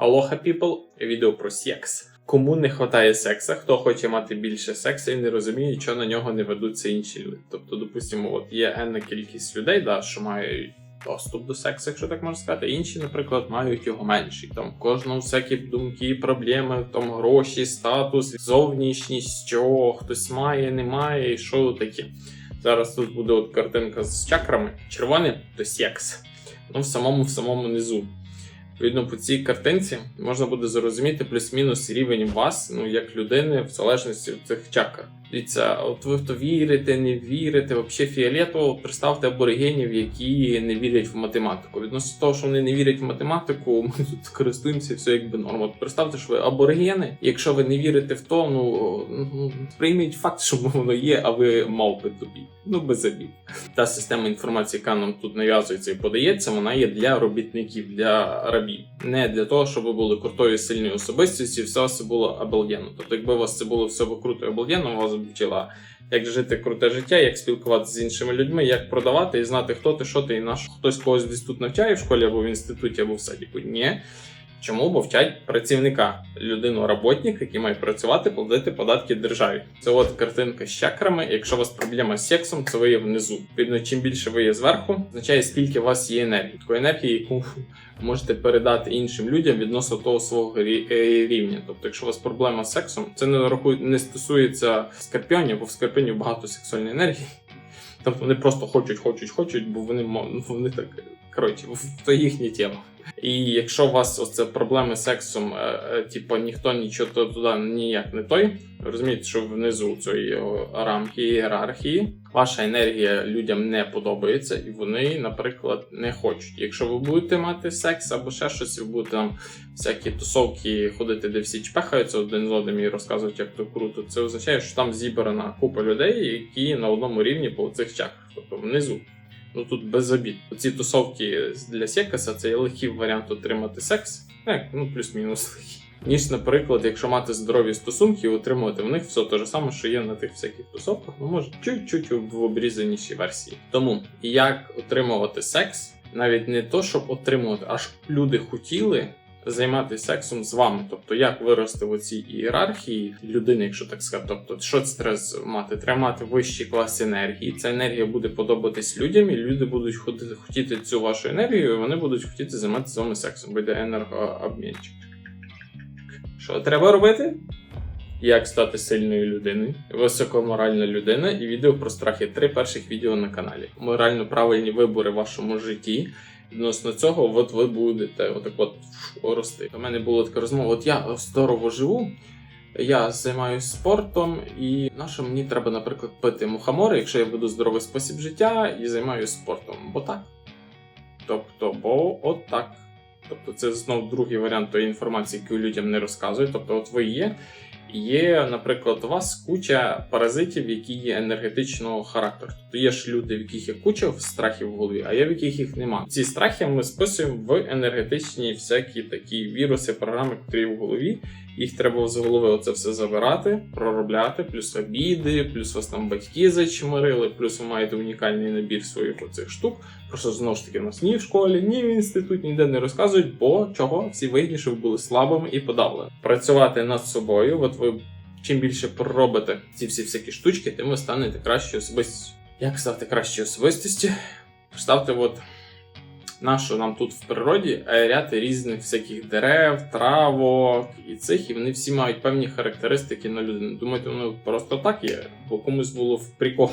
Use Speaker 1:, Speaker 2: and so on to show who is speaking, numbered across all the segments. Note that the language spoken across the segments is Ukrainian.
Speaker 1: Алоха people, відео про секс. Кому не вистачає секса, хто хоче мати більше сексу і не розуміє, що на нього не ведуться інші люди. Тобто, допустимо, от є енна кількість людей, да, що мають доступ до сексу, якщо так можна сказати. Інші, наприклад, мають його менший. Там кожного всякі думки, проблеми, там гроші, статус, зовнішність, що хтось має, не має, і що таке. Зараз тут буде от картинка з чакрами. Червоне то секс. Ну, в самому в самому низу. Відповідно, по цій картинці можна буде зрозуміти плюс-мінус рівень вас, ну як людини, в залежності від цих чакр. Дивіться, от ви в то вірите, не вірите, взагалі фіолетово, представте аборигенів, які не вірять в математику. Відносно того, що вони не вірять в математику, ми тут користуємося, все якби норма. От Представте, що ви аборигени. Якщо ви не вірите в то, ну, ну прийміть факт, що воно є, а ви мавпи тобі. Ну без обід. Та система інформації, яка нам тут нав'язується і подається, вона є для робітників, для рабів. Не для того, щоб ви були крутою сильною особистістю, і все це було обалденно. Тобто, якби у вас це було все круто і обалденно, у вас вчила, як жити круте життя, як спілкуватися з іншими людьми, як продавати і знати, хто ти, що ти, і наш хтось когось десь тут навчає в школі або в інституті, або в садіку. Ні. Чому? вовчать працівника, людину роботник, який має працювати, платити податки державі. Це от картинка з чакрами. Якщо у вас проблема з сексом, це ви є внизу. Відповідно, чим більше ви є зверху, означає скільки у вас є енергії. Такої енергії, яку можете передати іншим людям відносно того свого е, рівня. Тобто, якщо у вас проблема з сексом, це не рахує, не стосується скорпіонів, бо в скорпіонів багато сексуальної енергії. Тобто вони просто хочуть, хочуть, хочуть, бо вони ну, вони так коротше, це їхнє тіло. І якщо у вас оце проблеми з сексом, е, е, типу ніхто нічого туди ніяк не той, розумієте, що внизу цієї рамки ієрархії ваша енергія людям не подобається, і вони, наприклад, не хочуть. Якщо ви будете мати секс або ще щось, ви будете там всякі тусовки ходити, де всі чпехаються один з одним і розказують, як то круто, це означає, що там зібрана купа людей, які на одному рівні по цих чакрах, тобто внизу. Ну тут без обід. Ці тусовки для секаса це є легкий варіант отримати секс, ну, ну плюс-мінус легкий. Ніж, наприклад, якщо мати здорові стосунки і отримувати в них все те ж саме, що є на тих всяких тусовках, ну може чуть-чуть в обрізанішій версії. Тому як отримувати секс, навіть не то, щоб отримувати, аж люди хотіли займатися сексом з вами. Тобто, як вирости в цій ієрархії людини, якщо так сказати. Тобто, що це треба мати? Треба мати вищий клас енергії. Ця енергія буде подобатись людям, і люди будуть хотіти цю вашу енергію, і вони будуть хотіти займатися з вами сексом. Буде енергообмінчик. Що треба робити? Як стати сильною людиною, високоморальна людина і відео про страхи. Три перших відео на каналі. Морально правильні вибори в вашому житті. Відносно цього, от ви будете отак от рости. У мене була така розмова: от я здорово живу, я займаюся спортом, і на що мені треба, наприклад, пити мухомори, якщо я веду здоровий спосіб життя і займаюся спортом. Бо так. Тобто, бо от. Тобто, це знов другий варіант тої інформації, яку людям не розказують. Тобто, от ви є. Є, наприклад, у вас куча паразитів, які є енергетичного характеру. Тобто є ж люди, в яких є куча страхів в голові, а є в яких їх нема. Ці страхи ми списуємо в енергетичні всякі такі віруси, програми, які в голові. Їх треба з голови оце все забирати, проробляти, плюс обіди, плюс вас там батьки зачмирили, плюс ви маєте унікальний набір своїх оцих штук. Просто знову ж таки, нас ні в школі, ні в інституті ніде не розказують, бо чого всі вигідні, щоб були слабими і подавлені. Працювати над собою, от ви чим більше проробите ці всі всякі штучки, тим ви станете кращою особистістю. Як стати кращою особистістю? Представте, от нащо нам тут в природі ряд різних всяких дерев, травок і цих, і вони всі мають певні характеристики на людину. Думаєте, воно просто так є, бо комусь було в прикол.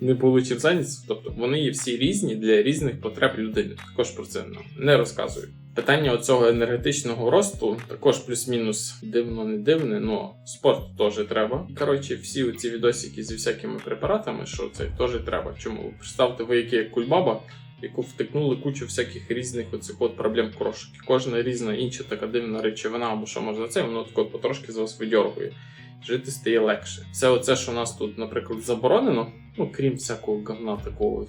Speaker 1: Не получив зайнятися. Тобто вони є всі різні для різних потреб людини. Також про це нам не розказують. Питання оцього енергетичного росту також плюс-мінус дивно, не дивне, але спорт теж треба. Коротше, всі ці відосики зі всякими препаратами, що це теж треба. Чому? Представте, ви які як кульбаба, яку втикнули кучу всяких різних оцих от проблем крошок. Кожна різна інша така дивна речовина, або що можна це, воно тако потрошки з вас видьоргує. Жити стає легше. Все оце, що у нас тут, наприклад, заборонено, ну крім всякого говна такого.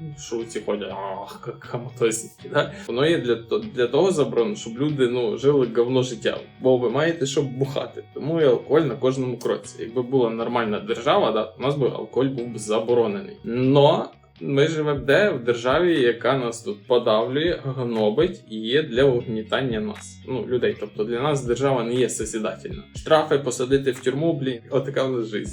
Speaker 1: Ну, ходять, ах, як хаматозники, да? Воно є для, для того заборонено, щоб люди ну, жили говно життя. Бо ви маєте щоб бухати. Тому і алкоголь на кожному кроці. Якби була нормальна держава, да, у нас би алкоголь був би заборонений. Но Ми живемо де в державі, яка нас тут подавлює, гнобить і є для угнітання нас, ну людей. Тобто для нас держава не є созидательна. Штрафи посадити в тюрму, блін, отака в життя.